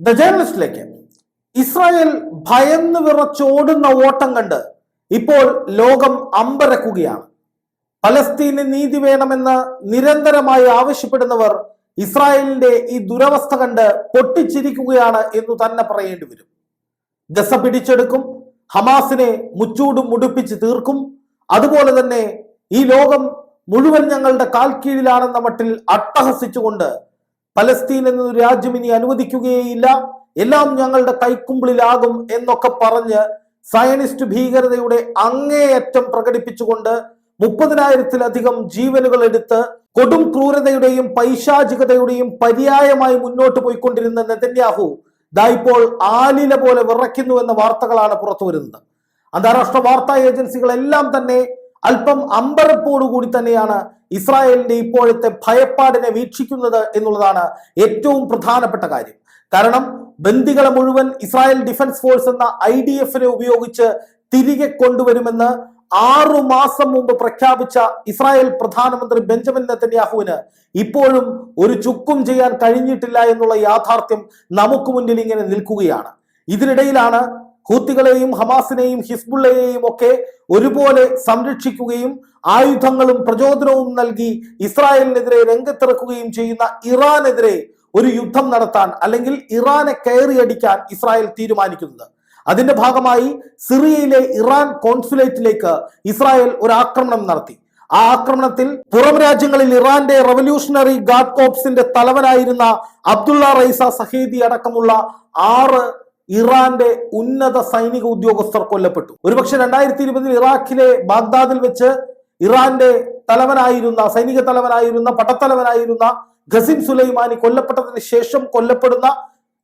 The ജേർണലിസ്റ്റിലേക്ക് Israel ഭയന്ന് വിറച്ചോടുന്ന ഓട്ടം കണ്ട് ഇപ്പോൾ ലോകം അമ്പരക്കുകയാണ്. പലസ്തീന് നീതി വേണമെന്ന് നിരന്തരമായി ആവശ്യപ്പെടുന്നവർ ഇസ്രായേലിന്റെ ഈ ദുരവസ്ഥ കണ്ട് പൊട്ടിച്ചിരിക്കുകയാണ് എന്ന് തന്നെ പറയേണ്ടി വരും. ഗസ പിടിച്ചെടുക്കും ഹമാസിനെ മുച്ചൂടും മുടിപ്പിച്ച് തീർക്കും. അതുപോലെ തന്നെ ഈ ലോകം മുഴുവൻ ഞങ്ങളുടെ കാൽ കീഴിലാണെന്ന മട്ടിൽ അട്ടഹസിച്ചുകൊണ്ട് പലസ്തീൻ എന്നൊരു രാജ്യം ഇനി അനുവദിക്കുകയില്ല എല്ലാം ഞങ്ങളുടെ കൈക്കുമ്പിളിലാകും എന്നൊക്കെ പറഞ്ഞ് സയനിസ്റ്റ് ഭീകരതയുടെ അങ്ങേയറ്റം പ്രകടിപ്പിച്ചുകൊണ്ട് മുപ്പതിനായിരത്തിലധികം ജീവനുകൾ എടുത്ത് കൊടും ക്രൂരതയുടെയും പൈശാചികതയുടെയും പര്യായമായി മുന്നോട്ട് പോയിക്കൊണ്ടിരുന്ന നെതന്യാഹു ദാ ആലില പോലെ വിറയ്ക്കുന്നു എന്ന വാർത്തകളാണ് പുറത്തു വരുന്നത് അന്താരാഷ്ട്ര വാർത്താ ഏജൻസികളെല്ലാം തന്നെ അല്പം അമ്പരപ്പോടുകൂടി തന്നെയാണ് ഇസ്രായേലിന്റെ ഇപ്പോഴത്തെ ഭയപ്പാടിനെ വീക്ഷിക്കുന്നത് എന്നുള്ളതാണ് ഏറ്റവും പ്രധാനപ്പെട്ട കാര്യം. കാരണം ബന്ദികളെ മുഴുവൻ ഇസ്രായേൽ ഡിഫൻസ് ഫോഴ്സ് എന്ന ഐ ഡി എഫിനെ ഉപയോഗിച്ച് തിരികെ കൊണ്ടുവരുമെന്ന് ആറു മാസം മുമ്പ് പ്രഖ്യാപിച്ച ഇസ്രായേൽ പ്രധാനമന്ത്രി ബെഞ്ചമിൻ നെത്തന്യാഹുവിന് ഇപ്പോഴും ഒരു ചുക്കും ചെയ്യാൻ കഴിഞ്ഞിട്ടില്ല എന്നുള്ള യാഥാർത്ഥ്യം നമുക്ക് മുന്നിൽ ഇങ്ങനെ നിൽക്കുകയാണ്. ഇതിനിടയിലാണ് ഹൂത്തികളെയും ഹമാസിനെയും ഹിസ്ബുള്ളയെയും ഒക്കെ ഒരുപോലെ സംരക്ഷിക്കുകയും ആയുധങ്ങളും പ്രചോദനവും നൽകി ഇസ്രായേലിനെതിരെ രംഗത്തിറക്കുകയും ചെയ്യുന്ന ഇറാനെതിരെ ഒരു യുദ്ധം നടത്താൻ അല്ലെങ്കിൽ ഇറാനെ കയറിയടിക്കാൻ ഇസ്രായേൽ തീരുമാനിക്കുന്നത്. അതിന്റെ ഭാഗമായി സിറിയയിലെ ഇറാൻ കോൺസുലേറ്റിലേക്ക് ഇസ്രായേൽ ഒരു ആക്രമണം നടത്തി. ആ ആക്രമണത്തിൽ പുറം രാജ്യങ്ങളിൽ ഇറാന്റെ റവല്യൂഷണറി ഗാർഡ് കോപ്സിന്റെ തലവനായിരുന്ന അബ്ദുള്ള റൈസ സഹീദി അടക്കമുള്ള ആറ് ഇറാന്റെ ഉന്നത സൈനിക ഉദ്യോഗസ്ഥർ കൊല്ലപ്പെട്ടു. ഒരുപക്ഷെ രണ്ടായിരത്തി ഇരുപതിൽ ഇറാഖിലെ ബാഗ്ദാദിൽ വെച്ച് ഇറാന്റെ തലവനായിരുന്ന സൈനിക തലവനായിരുന്ന പടത്തലവനായിരുന്ന ഖസിം സുലൈമാനി കൊല്ലപ്പെട്ടതിന് ശേഷം കൊല്ലപ്പെടുന്ന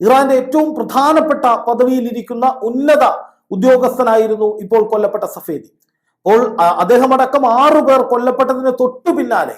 ഇറാന്റെ ഏറ്റവും പ്രധാനപ്പെട്ട പദവിയിലിരിക്കുന്ന ഉന്നത ഉദ്യോഗസ്ഥനായിരുന്നു ഇപ്പോൾ കൊല്ലപ്പെട്ട സഫേദി. അപ്പോൾ അദ്ദേഹമടക്കം ആറു പേർ കൊല്ലപ്പെട്ടതിന് തൊട്ടു പിന്നാലെ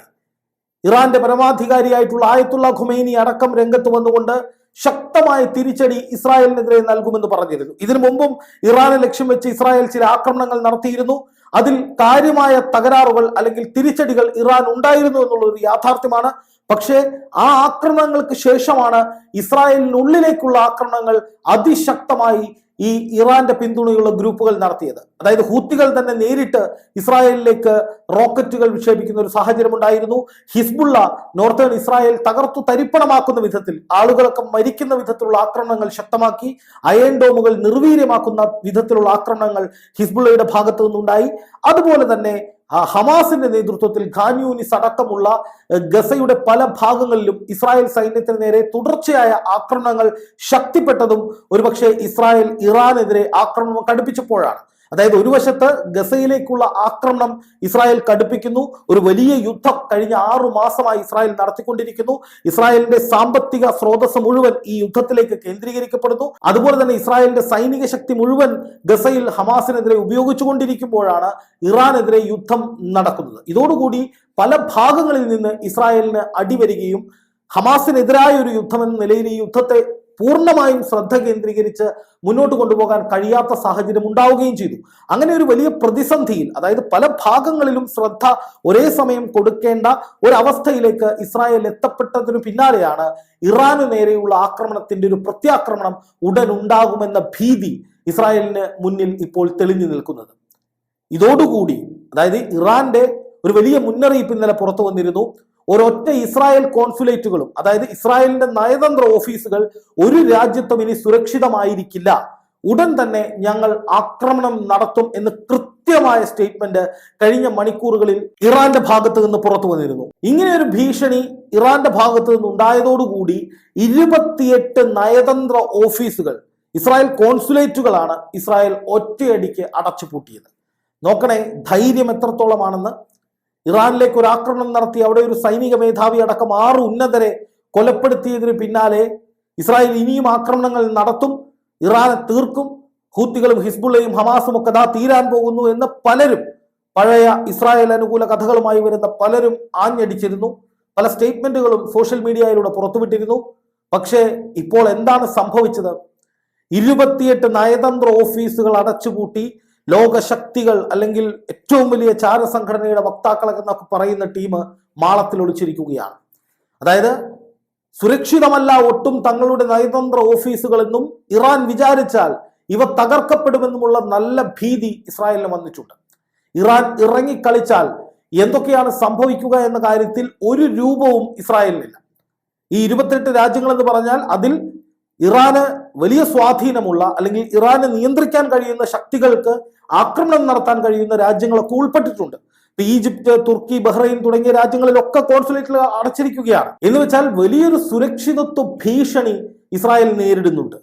ഇറാന്റെ പരമാധികാരിയായിട്ടുള്ള ആയത്തുള്ള ഖുമൈനി അടക്കം രംഗത്ത് വന്നുകൊണ്ട് ശക്തമായ തിരിച്ചടി ഇസ്രായേലിനെതിരെ നൽകുമെന്ന് പറഞ്ഞിരുന്നു. ഇതിനു മുമ്പും ഇറാനെ ലക്ഷ്യം വെച്ച് ഇസ്രായേൽ ചില ആക്രമണങ്ങൾ നടത്തിയിരുന്നു. അതിൽ കാര്യമായ തകരാറുകൾ അല്ലെങ്കിൽ തിരിച്ചടികൾ ഇറാൻ ഉണ്ടായിരുന്നു എന്നുള്ളൊരു യാഥാർത്ഥ്യമാണ്. പക്ഷേ ആ ആക്രമണങ്ങൾക്ക് ശേഷമാണ് ഇസ്രായേലിനുള്ളിലേക്കുള്ള ആക്രമണങ്ങൾ അതിശക്തമായി ഈ ഇറാന്റെ പിന്തുണയുള്ള ഗ്രൂപ്പുകൾ നടത്തിയത്. അതായത് ഹൂത്തികൾ തന്നെ നേരിട്ട് ഇസ്രായേലിലേക്ക് റോക്കറ്റുകൾ വിക്ഷേപിക്കുന്ന ഒരു സാഹചര്യം ഉണ്ടായിരുന്നു. ഹിസ്ബുള്ള നോർത്തേൺ ഇസ്രായേൽ തകർത്തു തരിപ്പണമാക്കുന്ന വിധത്തിൽ ആളുകളൊക്കെ മരിക്കുന്ന വിധത്തിലുള്ള ആക്രമണങ്ങൾ ശക്തമാക്കി അയൺ ഡോമുകൾ നിർവീര്യമാക്കുന്ന വിധത്തിലുള്ള ആക്രമണങ്ങൾ ഹിസ്ബുള്ളയുടെ ഭാഗത്തു നിന്നുണ്ടായി അതുപോലെ തന്നെ ആ ഹമാസിന്റെ നേതൃത്വത്തിൽ ഖാൻയൂനിസ് അടക്കമുള്ള ഗസയുടെ പല ഭാഗങ്ങളിലും ഇസ്രായേൽ സൈന്യത്തിന് നേരെ തുടർച്ചയായ ആക്രമണങ്ങൾ ശക്തിപ്പെട്ടതും ഒരുപക്ഷെ ഇസ്രായേൽ ഇറാനെതിരെ ആക്രമണം കടുപ്പിച്ചപ്പോഴാണ്. അതായത് ഒരു വശത്ത് ഗസയിലേക്കുള്ള ആക്രമണം ഇസ്രായേൽ കടുപ്പിക്കുന്നു. ഒരു വലിയ യുദ്ധം കഴിഞ്ഞ ആറു മാസമായി ഇസ്രായേൽ നടത്തിക്കൊണ്ടിരിക്കുന്നു. ഇസ്രായേലിന്റെ സാമ്പത്തിക സ്രോതസ് മുഴുവൻ ഈ യുദ്ധത്തിലേക്ക് കേന്ദ്രീകരിക്കപ്പെടുന്നു. അതുപോലെ തന്നെ ഇസ്രായേലിന്റെ സൈനിക ശക്തി മുഴുവൻ ഗസയിൽ ഹമാസിനെതിരെ ഉപയോഗിച്ചുകൊണ്ടിരിക്കുമ്പോഴാണ് ഇറാനെതിരെ യുദ്ധം നടക്കുന്നത്. ഇതോടുകൂടി പല ഭാഗങ്ങളിൽ നിന്ന് ഇസ്രായേലിന് അടിവരികയും ഹമാസിനെതിരായ ഒരു യുദ്ധം എന്ന നിലയിൽ ഈ യുദ്ധത്തെ പൂർണമായും ശ്രദ്ധ കേന്ദ്രീകരിച്ച് മുന്നോട്ട് കൊണ്ടുപോകാൻ കഴിയാത്ത സാഹചര്യം ഉണ്ടാവുകയും ചെയ്തു. അങ്ങനെ ഒരു വലിയ പ്രതിസന്ധിയിൽ അതായത് പല ഭാഗങ്ങളിലും ശ്രദ്ധ ഒരേ സമയം കൊടുക്കേണ്ട ഒരവസ്ഥയിലേക്ക് ഇസ്രായേൽ എത്തപ്പെട്ടതിനു പിന്നാലെയാണ് ഇറാനു നേരെയുള്ള ആക്രമണത്തിന്റെ ഒരു പ്രത്യാക്രമണം ഉടൻ ഉണ്ടാകുമെന്ന ഭീതി ഇസ്രായേലിന് മുന്നിൽ ഇപ്പോൾ തെളിഞ്ഞു നിൽക്കുന്നത്. ഇതോടുകൂടി അതായത് ഇറാന്റെ ഒരു വലിയ മുന്നറിയിപ്പ് ഇന്നലെ പുറത്തു വന്നിരുന്നു. ഒരൊറ്റ ഇസ്രായേൽ കോൺസുലേറ്റുകളും അതായത് ഇസ്രായേലിന്റെ നയതന്ത്ര ഓഫീസുകൾ ഒരു രാജ്യത്തും ഇനി സുരക്ഷിതമായിരിക്കില്ല. ഉടൻ തന്നെ ഞങ്ങൾ ആക്രമണം നടത്തും എന്ന് കൃത്യമായ സ്റ്റേറ്റ്മെന്റ് കഴിഞ്ഞ മണിക്കൂറുകളിൽ ഇറാന്റെ ഭാഗത്ത് നിന്ന് പുറത്തു വന്നിരുന്നു. ഇങ്ങനെ ഒരു ഭീഷണി ഇറാന്റെ ഭാഗത്ത് നിന്ന് ഉണ്ടായതോടുകൂടി ഇരുപത്തിയെട്ട് നയതന്ത്ര ഓഫീസുകൾ ഇസ്രായേൽ കോൺസുലേറ്റുകളാണ് ഇസ്രായേൽ ഒറ്റയടിക്ക് അടച്ചുപൂട്ടിയത്. നോക്കണേ ധൈര്യം എത്രത്തോളമാണെന്ന് ഇറാനിലേക്ക് ഒരു ആക്രമണം നടത്തി അവിടെ ഒരു സൈനിക മേധാവി അടക്കം ആറ് ഉന്നതരെ കൊലപ്പെടുത്തിയതിന് പിന്നാലെ ഇസ്രായേൽ ഇനിയും ആക്രമണങ്ങൾ നടത്തും ഇറാനെ തീർക്കും ഹൂത്തികളും ഹിസ്ബുള്ളയും ഹമാസും ഒക്കെ ദാ തീരാൻ പോകുന്നു എന്ന് പലരും പഴയ ഇസ്രായേൽ അനുകൂല കഥകളുമായി വരുന്ന പലരും ആഞ്ഞടിച്ചിരുന്നു. പല സ്റ്റേറ്റ്മെന്റുകളും സോഷ്യൽ മീഡിയയിലൂടെ പുറത്തുവിട്ടിരുന്നു. പക്ഷേ ഇപ്പോൾ എന്താണ് സംഭവിച്ചത്? ഇരുപത്തിയെട്ട് നയതന്ത്ര ഓഫീസുകൾ അടച്ചുപൂട്ടി ലോകശക്തികൾ അല്ലെങ്കിൽ ഏറ്റവും വലിയ ചാരസംഘടനയുടെ വക്താക്കൾ എന്നൊക്കെ പറയുന്ന ടീം മാളത്തിൽ ഒളിച്ചിരിക്കുകയാണ്. അതായത് സുരക്ഷിതമല്ല ഒട്ടും തങ്ങളുടെ നയതന്ത്ര ഓഫീസുകളെന്നും ഇറാൻ വിചാരിച്ചാൽ ഇവ തകർക്കപ്പെടുമെന്നുമുള്ള നല്ല ഭീതി ഇസ്രായേലിന് വന്നിട്ടുണ്ട്. ഇറാൻ ഇറങ്ങിക്കളിച്ചാൽ എന്തൊക്കെയാണ് സംഭവിക്കുക എന്ന കാര്യത്തിൽ ഒരു രൂപവും ഇസ്രായേലിനില്ല. ഈ ഇരുപത്തെട്ട് രാജ്യങ്ങൾ എന്ന് പറഞ്ഞാൽ അതിൽ ഇറാന് വലിയ സ്വാധീനമുള്ള അല്ലെങ്കിൽ ഇറാനെ നിയന്ത്രിക്കാൻ കഴിയുന്ന ശക്തികൾക്ക് ആക്രമണം നടത്താൻ കഴിയുന്ന രാജ്യങ്ങളൊക്കെ ഉൾപ്പെട്ടിട്ടുണ്ട്. ഇപ്പൊ ഈജിപ്ത് തുർക്കി ബഹ്റൈൻ തുടങ്ങിയ രാജ്യങ്ങളിലൊക്കെ കോൺസുലേറ്റുകൾ അടച്ചിരിക്കുകയാണ്. എന്ന് വെച്ചാൽ വലിയൊരു സുരക്ഷിതത്വ ഭീഷണി ഇസ്രായേൽ നേരിടുന്നുണ്ട്.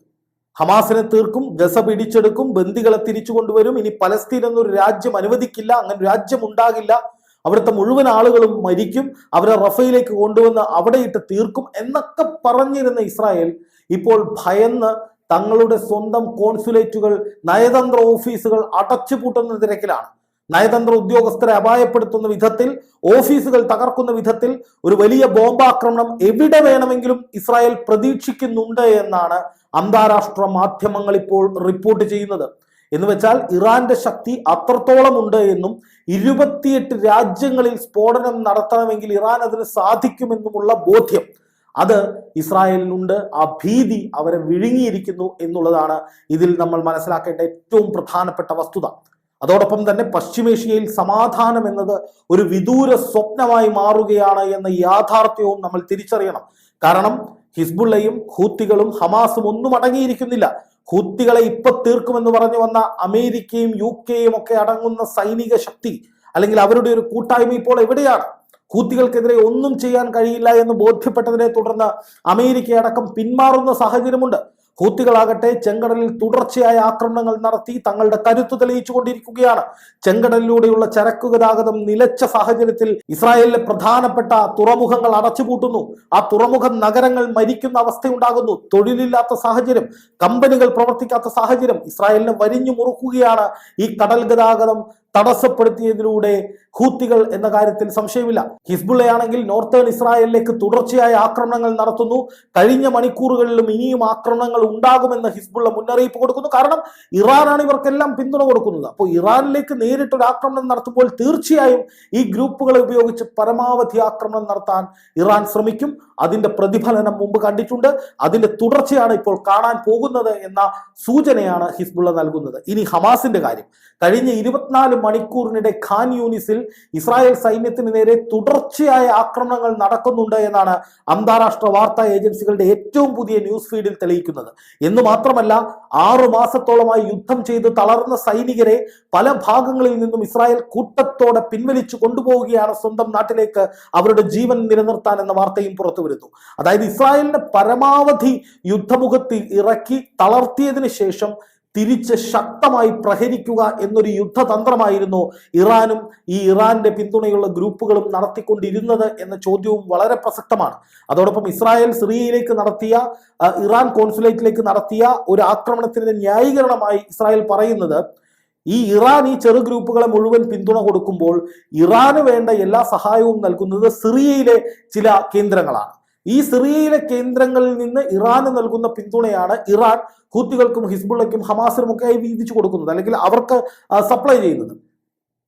ഹമാസിനെ തീർക്കും ഗസ പിടിച്ചെടുക്കും ബന്ദികളെ തിരിച്ചു കൊണ്ടുവരും. ഇനി പലസ്തീൻ എന്നൊരു രാജ്യം അനുവദിക്കില്ല അങ്ങനെ രാജ്യം ഉണ്ടാകില്ല. അവിടുത്തെ മുഴുവൻ ആളുകളും മരിക്കും അവരെ റഫയിലേക്ക് കൊണ്ടുവന്ന് അവിടെ ഇട്ട് തീർക്കും എന്നൊക്കെ പറഞ്ഞിരുന്ന ഇസ്രായേൽ ഇപ്പോൾ ഭയന്ന് തങ്ങളുടെ സ്വന്തം കോൺസുലേറ്റുകൾ നയതന്ത്ര ഓഫീസുകൾ അടച്ചുപൂട്ടുന്ന തിരക്കിലാണ്. നയതന്ത്ര ഉദ്യോഗസ്ഥരെ അപായപ്പെടുത്തുന്ന വിധത്തിൽ ഓഫീസുകൾ തകർക്കുന്ന വിധത്തിൽ ഒരു വലിയ ബോംബാക്രമണം എവിടെ വേണമെങ്കിലും ഇസ്രായേൽ പ്രതീക്ഷിക്കുന്നുണ്ട് എന്നാണ് അന്താരാഷ്ട്ര മാധ്യമങ്ങൾ ഇപ്പോൾ റിപ്പോർട്ട് ചെയ്യുന്നത്. എന്ന് വെച്ചാൽ ഇറാന്റെ ശക്തി അത്രത്തോളം ഉണ്ട് എന്നും ഇരുപത്തിയെട്ട് രാജ്യങ്ങളിൽ സ്ഫോടനം നടത്തണമെങ്കിൽ ഇറാൻ അതിന് സാധിക്കുമെന്നുമുള്ള ബോധ്യം. അത് ഇസ്രായേലിനുണ്ട്. ആ ഭീതി അവരെ വിഴുങ്ങിയിരിക്കുന്നു എന്നുള്ളതാണ് ഇതിൽ നമ്മൾ മനസ്സിലാക്കേണ്ട ഏറ്റവും പ്രധാനപ്പെട്ട വസ്തുത. അതോടൊപ്പം തന്നെ പശ്ചിമേഷ്യയിൽ സമാധാനം എന്നത് ഒരു വിദൂര സ്വപ്നമായി മാറുകയാണ് എന്ന യാഥാർത്ഥ്യവും നമ്മൾ തിരിച്ചറിയണം. കാരണം ഹിസ്ബുള്ളയും ഹൂത്തികളും ഹമാസും ഒന്നും അടങ്ങിയിരിക്കുന്നില്ല. ഹൂത്തികളെ ഇപ്പൊ തീർക്കുമെന്ന് പറഞ്ഞു വന്ന അമേരിക്കയും യു കെയും ഒക്കെ അടങ്ങുന്ന സൈനിക ശക്തി അല്ലെങ്കിൽ അവരുടെ ഒരു കൂട്ടായ്മ ഇപ്പോൾ എവിടെയാണ്? ഹൂത്തികൾക്കെതിരെ ഒന്നും ചെയ്യാൻ കഴിയില്ല എന്ന് ബോധ്യപ്പെട്ടതിനെ തുടർന്ന് അമേരിക്ക അടക്കം പിന്മാറുന്ന സാഹചര്യമുണ്ട്. ഹൂത്തികളാകട്ടെ ചെങ്കടലിൽ തുടർച്ചയായ ആക്രമണങ്ങൾ നടത്തി തങ്ങളുടെ കരുത്തു തെളിയിച്ചുകൊണ്ടിരിക്കുകയാണ്. ചെങ്കടലിലൂടെയുള്ള ചരക്കു ഗതാഗതം നിലച്ച സാഹചര്യത്തിൽ ഇസ്രായേലിലെ പ്രധാനപ്പെട്ട തുറമുഖങ്ങൾ അടച്ചുപൂട്ടുന്നു. ആ തുറമുഖ നഗരങ്ങൾ മരിക്കുന്ന അവസ്ഥയുണ്ടാകുന്നു. തൊഴിലില്ലാത്ത സാഹചര്യം കമ്പനികൾ പ്രവർത്തിക്കാത്ത സാഹചര്യം ഇസ്രായേലിനെ വരിഞ്ഞു മുറുക്കുകയാണ്. ഈ കടൽ ഗതാഗതം തടസ്സപ്പെടുത്തിയതിലൂടെ ഹൂത്തികൾ എന്ന കാര്യത്തിൽ സംശയമില്ല. ഹിസ്ബുള്ളയാണെങ്കിൽ നോർത്തേൺ ഇസ്രായേലിലേക്ക് തുടർച്ചയായ ആക്രമണങ്ങൾ നടത്തുന്നു. കഴിഞ്ഞ മണിക്കൂറുകളിലും ഇനിയും ആക്രമണങ്ങൾ ഉണ്ടാകുമെന്ന് ഹിസ്ബുള്ള മുന്നറിയിപ്പ് കൊടുക്കുന്നു. കാരണം ഇറാനാണ് ഇവർക്കെല്ലാം പിന്തുണ കൊടുക്കുന്നത്. അപ്പോൾ ഇറാനിലേക്ക് നേരിട്ടൊരു ആക്രമണം നടത്തുമ്പോൾ തീർച്ചയായും ഈ ഗ്രൂപ്പുകളെ ഉപയോഗിച്ച് പരമാവധി ആക്രമണം നടത്താൻ ഇറാൻ ശ്രമിക്കും. അതിന്റെ പ്രതിഫലനം മുമ്പ് കണ്ടിട്ടുണ്ട്. അതിന്റെ തുടർച്ചയാണ് ഇപ്പോൾ കാണാൻ പോകുന്നത് എന്ന സൂചനയാണ് ഹിസ്ബുള്ള നൽകുന്നത്. ഇനി ഹമാസിന്റെ കാര്യം. കഴിഞ്ഞ ഇരുപത്തിനാല് മണിക്കൂറിനിടെ ഖാൻ യൂണിസിൽ ഇസ്രായേൽ സൈന്യത്തിന് നേരെ തുടർച്ചയായ ആക്രമണങ്ങൾ നടക്കുന്നുണ്ട് എന്നാണ് അന്താരാഷ്ട്ര വാർത്താ ഏജൻസികളുടെ ഏറ്റവും പുതിയ ന്യൂസ് ഫീഡിൽ തെളിയിക്കുന്നത്. എന്ന് മാത്രമല്ല ആറു മാസത്തോളമായി യുദ്ധം ചെയ്ത് തളർന്ന സൈനികരെ പല ഭാഗങ്ങളിൽ നിന്നും ഇസ്രായേൽ കൂട്ടത്തോടെ പിൻവലിച്ചു കൊണ്ടുപോവുകയാണ് സ്വന്തം നാട്ടിലേക്ക് അവരുടെ ജീവൻ നിലനിർത്താൻ എന്ന വാർത്തയും പുറത്തു വരുന്നു അതായത് ഇസ്രായേലിനെ പരമാവധി യുദ്ധമുഖത്ത് ഇറക്കി തളർത്തിയതിനു ശേഷം തിരിച്ച് ശക്തമായി പ്രഹരിക്കുക എന്നൊരു യുദ്ധതന്ത്രമായിരുന്നു ഇറാനും ഈ ഇറാന്റെ പിന്തുണയുള്ള ഗ്രൂപ്പുകളും നടത്തിക്കൊണ്ടിരുന്നത് എന്ന ചോദ്യവും വളരെ പ്രസക്തമാണ്. അതോടൊപ്പം ഇസ്രായേൽ സിറിയയിലേക്ക് നടത്തിയ ഇറാൻ കോൺസുലേറ്റിലേക്ക് നടത്തിയ ഒരു ആക്രമണത്തിന്റെ ന്യായീകരണമായി ഇസ്രായേൽ പറയുന്നത് ഈ ഇറാൻ ഈ ചെറു ഗ്രൂപ്പുകളെ മുഴുവൻ പിന്തുണ കൊടുക്കുമ്പോൾ ഇറാന് വേണ്ട എല്ലാ സഹായവും നൽകുന്നത് സിറിയയിലെ ചില കേന്ദ്രങ്ങളാണ്. ഈ സിറിയയിലെ കേന്ദ്രങ്ങളിൽ നിന്ന് ഇറാന് നൽകുന്ന പിന്തുണയാണ് ഇറാൻ ഹൂത്തികൾക്കും ഹിസ്ബുള്ളയ്ക്കും ഹമാസിനും ഒക്കെ വീതിച്ചു കൊടുക്കുന്നത് അല്ലെങ്കിൽ അവർക്ക് സപ്ലൈ ചെയ്യുന്നത്.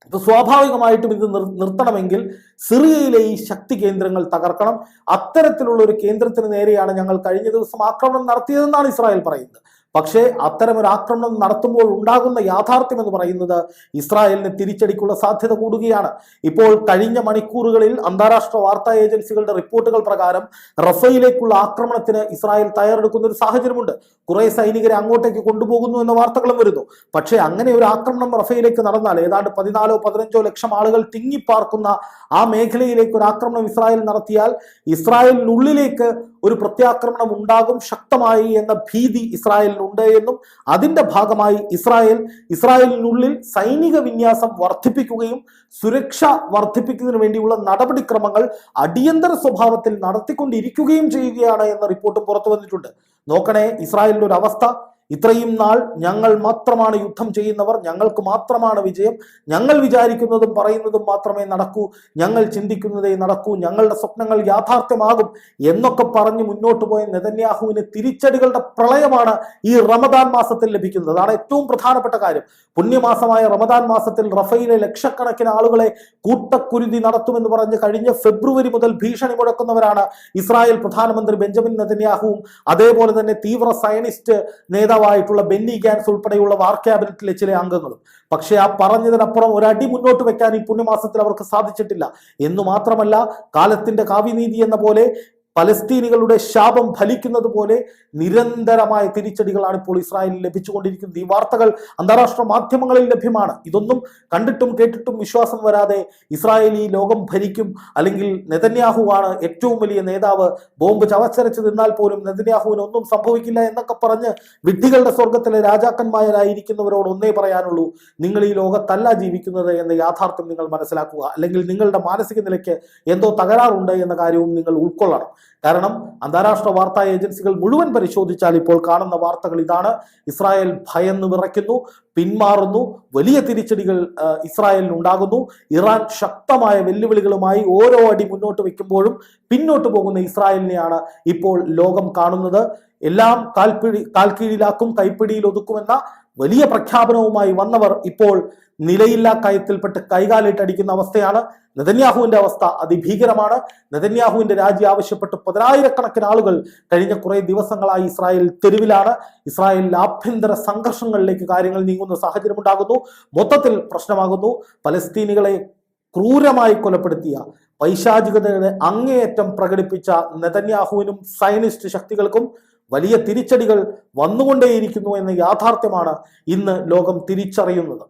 അപ്പൊ സ്വാഭാവികമായിട്ടും ഇത് നിർത്തണമെങ്കിൽ സിറിയയിലെ ഈ ശക്തി കേന്ദ്രങ്ങൾ തകർക്കണം. അത്തരത്തിലുള്ള ഒരു കേന്ദ്രത്തിന് നേരെയാണ് ഞങ്ങൾ കഴിഞ്ഞ ദിവസം ആക്രമണം നടത്തിയതെന്നാണ് ഇസ്രായേൽ പറയുന്നത്. പക്ഷേ അത്തരം ഒരു ആക്രമണം നടത്തുമ്പോൾ ഉണ്ടാകുന്ന യാഥാർത്ഥ്യം എന്ന് പറയുന്നത് ഇസ്രായേലിന് തിരിച്ചടിക്കുള്ള സാധ്യത കൂടുകയാണ്. ഇപ്പോൾ കഴിഞ്ഞ മണിക്കൂറുകളിൽ അന്താരാഷ്ട്ര വാർത്താ ഏജൻസികളുടെ റിപ്പോർട്ടുകൾ പ്രകാരം റഫയിലേക്കുള്ള ആക്രമണത്തിന് ഇസ്രായേൽ തയ്യാറെടുക്കുന്ന ഒരു സാഹചര്യമുണ്ട്. കുറെ സൈനികരെ അങ്ങോട്ടേക്ക് കൊണ്ടുപോകുന്നു എന്ന വാർത്തകളും വരുന്നു. പക്ഷേ അങ്ങനെ ഒരു ആക്രമണം റഫയിലേക്ക് നടന്നാൽ ഏതാണ്ട് പതിനാലോ പതിനഞ്ചോ ലക്ഷം ആളുകൾ തിങ്ങിപ്പാർക്കുന്ന ആ മേഖലയിലേക്ക് ഒരു ആക്രമണം ഇസ്രായേൽ നടത്തിയാൽ ഇസ്രായേലിനുള്ളിലേക്ക് ഒരു പ്രത്യാക്രമണം ഉണ്ടാകും ശക്തമായി എന്ന ഭീതി ഇസ്രായേലിനുണ്ട് എന്നും അതിന്റെ ഭാഗമായി ഇസ്രായേൽ ഇസ്രായേലിനുള്ളിൽ സൈനിക വിന്യാസം വർദ്ധിപ്പിക്കുകയും സുരക്ഷ വർദ്ധിപ്പിക്കുന്നതിന് വേണ്ടിയുള്ള നടപടിക്രമങ്ങൾ അടിയന്തര സ്വഭാവത്തിൽ നടത്തിക്കൊണ്ടിരിക്കുകയും ചെയ്യുകയാണ് എന്ന റിപ്പോർട്ട് പുറത്തു വന്നിട്ടുണ്ട് നോക്കണേ ഇസ്രായേലിന്റെ ഒരു അവസ്ഥ. ഇത്രയും നാൾ ഞങ്ങൾ മാത്രമാണ് യുദ്ധം ചെയ്യുന്നവർ ഞങ്ങൾക്ക് മാത്രമാണ് വിജയം. ഞങ്ങൾ വിചാരിക്കുന്നതും പറയുന്നതും മാത്രമേ നടക്കൂ. ഞങ്ങൾ ചിന്തിക്കുന്നതേ നടക്കൂ. ഞങ്ങളുടെ സ്വപ്നങ്ങൾ യാഥാർത്ഥ്യമാകും എന്നൊക്കെ പറഞ്ഞ് മുന്നോട്ട് പോയ നെതന്യാഹുവിന് തിരിച്ചടികളുടെ പ്രളയമാണ് ഈ റമദാൻ മാസത്തിൽ ലഭിക്കുന്നത്. അതാണ് ഏറ്റവും പ്രധാനപ്പെട്ട കാര്യം. പുണ്യമാസമായ റമദാൻ മാസത്തിൽ റഫയിലെ ലക്ഷക്കണക്കിന് ആളുകളെ കൂട്ടക്കുരുതി നടത്തുമെന്ന് പറഞ്ഞ് കഴിഞ്ഞ ഫെബ്രുവരി മുതൽ ഭീഷണി മുഴക്കുന്നവരാണ് ഇസ്രായേൽ പ്രധാനമന്ത്രി ബെഞ്ചമിൻ നെതന്യാഹുവും. അതേപോലെ തന്നെ തീവ്ര സയനിസ്റ്റ് നേതാവായിട്ടുള്ള ബെന്നി ഗാൻസ് ഉൾപ്പെടെയുള്ള വാർ ക്യാബിനറ്റിലെ ചില അംഗങ്ങളും. പക്ഷേ ആ പറഞ്ഞതിനപ്പുറം ഒരടി മുന്നോട്ട് വെക്കാൻ ഈ പുണ്യമാസത്തിൽ അവർക്ക് സാധിച്ചിട്ടില്ല. എന്നു മാത്രമല്ല കാലത്തിന്റെ കാവ്യനീതി എന്ന പോലെ പലസ്തീനികളുടെ ശാപം ഫലിക്കുന്നത് പോലെ നിരന്തരമായ തിരിച്ചടികളാണ് ഇപ്പോൾ ഇസ്രായേലിൽ ലഭിച്ചുകൊണ്ടിരിക്കുന്നത്. ഈ വാർത്തകൾ അന്താരാഷ്ട്ര മാധ്യമങ്ങളിൽ ലഭ്യമാണ്. ഇതൊന്നും കണ്ടിട്ടും കേട്ടിട്ടും വിശ്വാസം വരാതെ ഇസ്രായേലി ലോകം ഭരിക്കും. അല്ലെങ്കിൽ നെതന്യാഹുവാണ് ഏറ്റവും വലിയ നേതാവ് ബോംബ് ചവച്ചരച്ച് നിന്നാൽ പോലും നെതന്യാഹുവിന് ഒന്നും സംഭവിക്കില്ല എന്നൊക്കെ പറഞ്ഞ് വിഡ്ഢികളുടെ സ്വർഗത്തിലെ രാജാക്കന്മാരായിരിക്കുന്നവരോട് ഒന്നേ പറയാനുള്ളൂ നിങ്ങൾ ഈ ലോകത്തല്ല ജീവിക്കുന്നത് എന്ന യാഥാർത്ഥ്യം നിങ്ങൾ മനസ്സിലാക്കുക. അല്ലെങ്കിൽ നിങ്ങളുടെ മാനസിക നിലയ്ക്ക് എന്തോ തകരാറുണ്ട് എന്ന കാര്യവും നിങ്ങൾ ഉൾക്കൊള്ളണം. കാരണം അന്താരാഷ്ട്ര വാർത്താ ഏജൻസികൾ മുഴുവൻ പരിശോധിച്ചാൽ ഇപ്പോൾ കാണുന്ന വാർത്തകൾ ഇതാണ്. ഇസ്രായേൽ ഭയന്ന് വിറയ്ക്കുന്നു പിന്മാറുന്നു വലിയ തിരിച്ചടികൾ ഇസ്രായേലിന് ഉണ്ടാകുന്നു ഇറാൻ ശക്തമായ വെല്ലുവിളികളുമായി ഓരോ അടി മുന്നോട്ട് വയ്ക്കുമ്പോഴും പിന്നോട്ട് പോകുന്ന ഇസ്രായേലിനെയാണ് ഇപ്പോൾ ലോകം കാണുന്നത്. എല്ലാം കാൽപിടി കാൽക്കീഴിലാക്കും കൈപ്പിടിയിൽ ഒതുക്കുമെന്ന വലിയ പ്രഖ്യാപനവുമായി വന്നവർ ഇപ്പോൾ നിലയില്ലാ കയത്തിൽപ്പെട്ട് കൈകാലിട്ടടിക്കുന്ന അവസ്ഥയാണ്. നെതന്യാഹുവിന്റെ അവസ്ഥ അതിഭീകരമാണ്. നെതന്യാഹുവിന്റെ രാജി ആവശ്യപ്പെട്ട് പതിനായിരക്കണക്കിന് ആളുകൾ കഴിഞ്ഞ കുറെ ദിവസങ്ങളായി ഇസ്രായേൽ തെരുവിലാണ്. ഇസ്രായേലിൽ ആഭ്യന്തര സംഘർഷങ്ങളിലേക്ക് കാര്യങ്ങൾ നീങ്ങുന്ന സാഹചര്യം ഉണ്ടാകുന്നു മൊത്തത്തിൽ പ്രശ്നമാകുന്നു. പലസ്തീനികളെ ക്രൂരമായി കൊലപ്പെടുത്തിയ പൈശാചികതയുടെ അങ്ങേയറ്റം പ്രകടിപ്പിച്ച നെതന്യാഹുവിനും സയനിസ്റ്റ് ശക്തികൾക്കും വലിയ തിരിച്ചടികൾ വന്നുകൊണ്ടേയിരിക്കുന്നു എന്ന യാഥാർത്ഥ്യമാണ് ഇന്ന് ലോകം തിരിച്ചറിയുന്നത്.